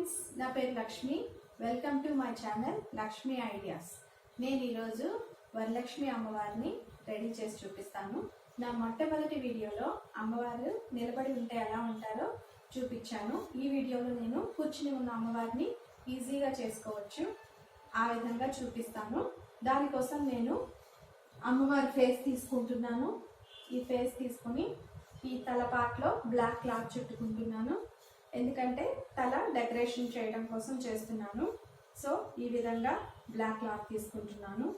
Friends నా పేరు Lakshmi. Welcome to my channel Lakshmi ideas. నేను ఈరోజు వరలక్ష్మి అమ్మవారిని రెడీ చేసి చూపిస్తాను. నా మొట్టమొదటి వీడియోలో అమ్మవారు నిలబడి ఉంటే ఎలా ఉంటారో చూపించాను. ఈ వీడియోలో నేను కూర్చుని ఉన్న అమ్మవారిని ఈజీగా చేసుకోవచ్చు. ఆ విధంగా చూపిస్తాను. దానికోసం నేను అమ్మవారి ఫేస్ తీసుకుంటున్నాను. ఈ ఫేస్ తీసుకొని ఈ తలపాట్లో బ్లాక్ క్లాత్ చుట్టుకుంటున్నాను. ఎందుకంటే తల డెకరేషన్ చేయడం కోసం చేస్తున్నాను. సో ఈ విధంగా బ్లాక్ క్లాత్ తీసుకుంటున్నాను.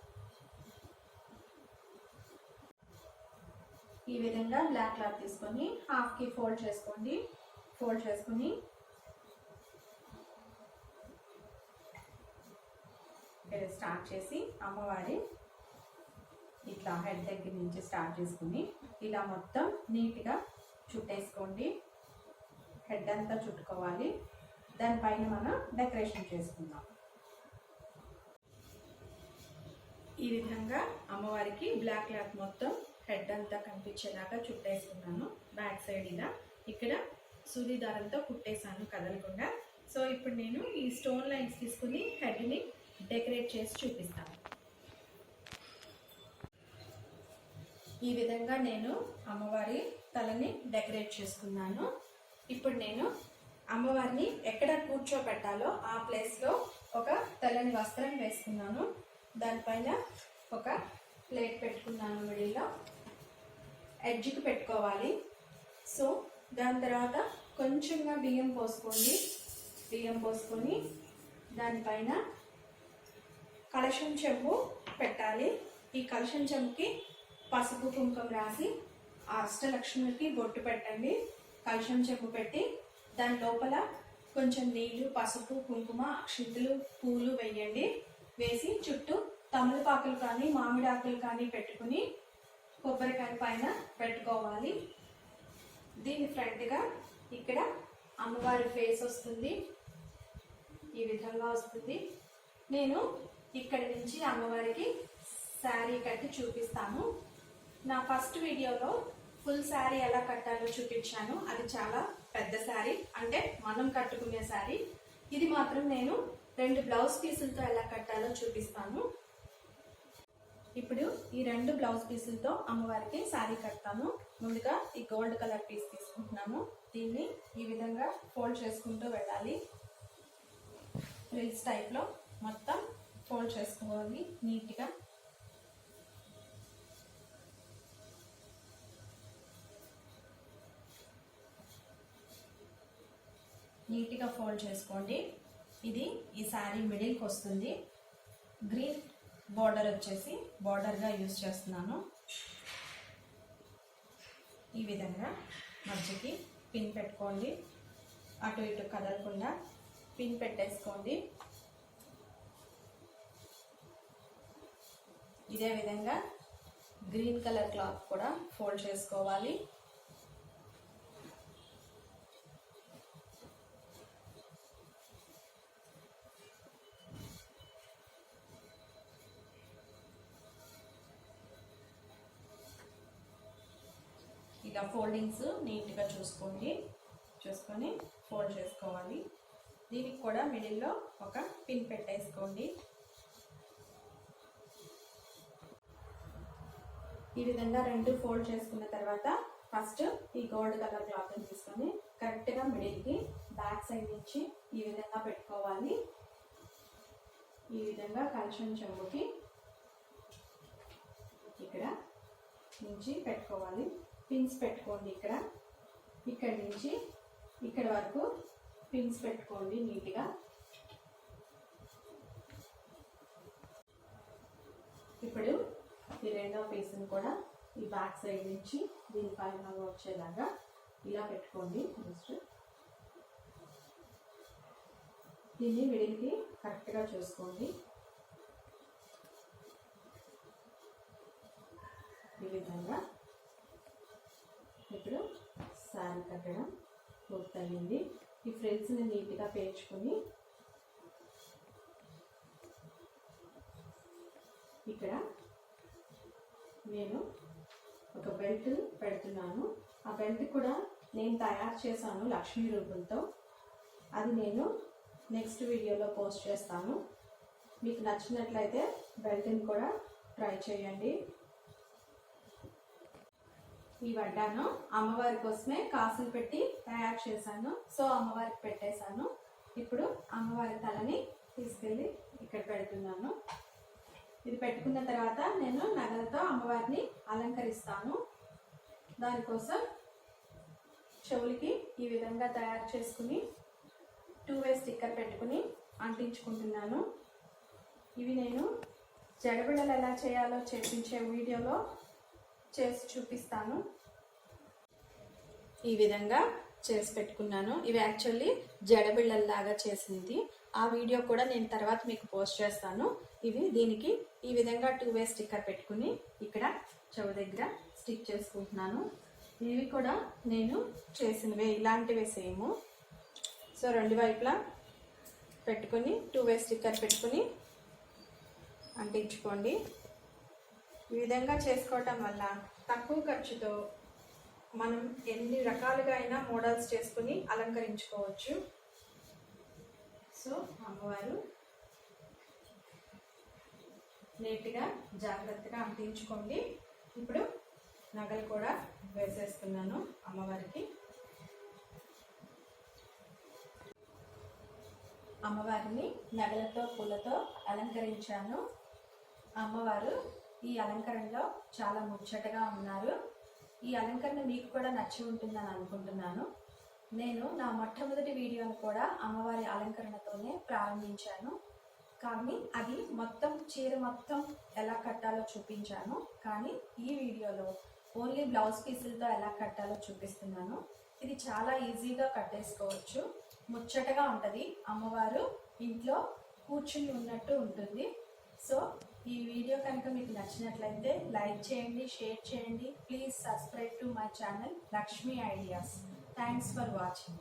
ఈ విధంగా బ్లాక్ క్లాత్ తీసుకొని హాఫ్కి ఫోల్డ్ చేసుకోండి. ఫోల్డ్ చేసుకుని ఇక్కడ స్టార్ట్ చేసి అమ్మవారి ఇట్లా హెడ్ దగ్గర నుంచి స్టార్ట్ చేసుకుని ఇలా మొత్తం నీట్గా చుట్టేసుకోండి. హెడ్ అంతా చుట్టుకోవాలి. దానిపైన మనం డెకరేషన్ చేసుకుందాం. ఈ విధంగా అమ్మవారికి బ్లాక్ క్లాత్ మొత్తం హెడ్ అంతా కనిపించేలాగా చుట్టేసుకున్నాను. బ్యాక్ సైడ్ ఇలా. ఇక్కడ సూది దారంతో కుట్టేశాను కదలకుండా. సో ఇప్పుడు నేను ఈ స్టోన్ లైన్స్ తీసుకుని హెడ్ని డెకరేట్ చేసి చూపిస్తాను. ఈ విధంగా నేను అమ్మవారి తలని డెకరేట్ చేసుకున్నాను. ఇప్పుడు నేను అమ్మవారిని ఎక్కడ కూర్చోబెట్టాలో ఆ ప్లేస్లో ఒక తెల్లని వస్త్రం వేసుకున్నాను. దానిపైన ఒక ప్లేట్ పెట్టుకున్నాను మిడిల్లో ఎడ్జ్కి పెట్టుకోవాలి. సో దాని తర్వాత కొంచెంగా బియ్యం పోసుకోండి. బియ్యం పోసుకొని దానిపైన కలశం చెంబు పెట్టాలి. ఈ కలశం చెంబుకి పసుపు కుంకుమ రాసి అష్టలక్ష్మికి బొట్టు పెట్టండి. కలుషం చెంబు పెట్టి దాని లోపల కొంచెం నీళ్ళు పసుపు కుంకుమ అక్షింతలు పూలు వేయండి. వేసి చుట్టూ తమలపాకులు కానీ మామిడాకులు కానీ పెట్టుకుని కొబ్బరికాయ పైన పెట్టుకోవాలి. దీని ఫ్రంట్గా ఇక్కడ అమ్మవారి ఫేస్ వస్తుంది. ఈ విధంగా వస్తుంది. నేను ఇక్కడి నుంచి అమ్మవారికి శారీ కట్టి చూపిస్తాను. నా ఫస్ట్ వీడియోలో ఫుల్ శారీ ఎలా కట్టాలో చూపించాను. అది చాలా పెద్ద శారీ. అంటే మనం కట్టుకునే శారీ. ఇది మాత్రం నేను రెండు బ్లౌజ్ పీసులతో ఎలా కట్టాలో చూపిస్తాను. ఇప్పుడు ఈ రెండు బ్లౌజ్ పీసులతో అమ్మవారికి శారీ కడతాము. ముందుగా ఈ గోల్డ్ కలర్ పీస్ తీసుకుంటున్నాము. దీన్ని ఈ విధంగా ఫోల్డ్ చేసుకుంటూ వెళ్ళాలి. ఫ్రిల్స్ టైప్లో మొత్తం ఫోల్డ్ చేసుకోవాలి. నీట్గా నీట్గా ఫోల్డ్ చేసుకోండి. ఇది ఈ శారీ మిడిల్కి వస్తుంది. గ్రీన్ బార్డర్ వచ్చేసి బార్డర్గా యూజ్ చేస్తున్నాను. ఈ విధంగా మధ్యకి పిన్ పెట్టుకోండి. అటు ఇటు కదలకుండా పిన్ పెట్టేసుకోండి. ఇదే విధంగా గ్రీన్ కలర్ క్లాత్ కూడా ఫోల్డ్ చేసుకోవాలి. ఇలా ఫోల్డింగ్స్ నీట్గా చూసుకోండి. చూసుకొని ఫోల్డ్ చేసుకోవాలి. దీనికి కూడా మిడిల్లో ఒక పిన్ పెట్టేసుకోండి. ఈ విధంగా రెండు ఫోల్డ్ చేసుకున్న తర్వాత ఫస్ట్ ఈ గోల్డ్ కలర్ క్లాత్ తీసుకొని కరెక్ట్గా మిడిల్కి బ్యాక్ సైడ్ నుంచి ఈ విధంగా పెట్టుకోవాలి. ఈ విధంగా కలశం చెంబుకి ఇక్కడ నుంచి పెట్టుకోవాలి. పిన్స్ పెట్టుకోండి ఇక్కడ. ఇక్కడ నుంచి ఇక్కడ వరకు పిన్స్ పెట్టుకోండి నీట్గా. ఇప్పుడు ఈ రెండవ పీస్ని కూడా ఈ బ్యాక్ సైడ్ నుంచి దీనిపైన వచ్చేలాగా ఇలా పెట్టుకోండి జస్ట్ దీన్ని విడికి కరెక్ట్గా చూసుకోండి. ఈ విధంగా. ఇప్పుడు శారీ కట్టడం పూర్తయింది. ఈ ఫ్రిల్స్ని నీట్గా పేర్చుకొని ఇక్కడ నేను ఒక బెల్ట్ పెడుతున్నాను. ఆ బెల్ట్ కూడా నేను తయారు చేశాను లక్ష్మీ రూపంతో. అది నేను నెక్స్ట్ వీడియోలో పోస్ట్ చేస్తాను. మీకు నచ్చినట్లయితే బెల్ట్ని కూడా ట్రై చేయండి. ఈ వడ్డాను అమ్మవారి కోసమే కాసులు పెట్టి తయారు చేశాను. సో అమ్మవారికి పెట్టేశాను. ఇప్పుడు అమ్మవారి తలని తీసుకెళ్ళి ఇక్కడ పెడుతున్నాను. ఇది పెట్టుకున్న తర్వాత నేను నగలతో అమ్మవారిని అలంకరిస్తాను. దానికోసం చెవులకి ఈ విధంగా తయారు చేసుకుని టూ వే స్టిక్కర్ పెట్టుకుని అంటించుకుంటున్నాను. ఇవి నేను జడబిళ్ళలు ఎలా చేయాలో చేపించే వీడియోలో చేసి చూపిస్తాను. ఈ విధంగా చేసి పెట్టుకున్నాను. ఇవి యాక్చువల్లీ జడబిళ్ళల్లాగా చేసింది. ఆ వీడియో కూడా నేను తర్వాత మీకు పోస్ట్ చేస్తాను. ఇవి దీనికి ఈ విధంగా టూ వే స్టిక్కర్ పెట్టుకుని ఇక్కడ చెవు దగ్గర స్టిక్ చేసుకుంటున్నాను. ఇవి కూడా నేను చేసినవే ఇలాంటివే సేమ్. సో రెండు వైపులా పెట్టుకొని టూ వే స్టిక్కర్ పెట్టుకుని అంటించుకోండి. ఈ విధంగా చేసుకోవటం వల్ల తక్కువ ఖర్చుతో మనం ఎన్ని రకాలుగా అయినా మోడల్స్ చేసుకుని అలంకరించుకోవచ్చు. సో అమ్మవారు నీట్గా జాగ్రత్తగా అంటించుకోండి. ఇప్పుడు నగలు కూడా వేసేస్తున్నాను అమ్మవారికి. అమ్మవారిని నగలతో పూలతో అలంకరించాను. అమ్మవారు ఈ అలంకరణలో చాలా ముచ్చటగా ఉన్నారు. ఈ అలంకరణ మీకు కూడా నచ్చి ఉంటుందని అనుకుంటున్నాను. నేను నా మొట్టమొదటి వీడియోను కూడా అమ్మవారి అలంకరణతోనే ప్రారంభించాను. కానీ అది మొత్తం చీర మొత్తం ఎలా కట్టాలో చూపించాను. కానీ ఈ వీడియోలో ఓన్లీ బ్లౌజ్ పీసులతో ఎలా కట్టాలో చూపిస్తున్నాను. ఇది చాలా ఈజీగా కట్టేసుకోవచ్చు. ముచ్చటగా ఉంటుంది. అమ్మవారు ఇంట్లో కూర్చుని ఉన్నట్టు ఉంటుంది. సో ఈ వీడియో కనుక మీకు నచ్చినట్లయితే లైక్ చేయండి షేర్ చేయండి. Please subscribe to my channel Lakshmi ideas. Thanks for watching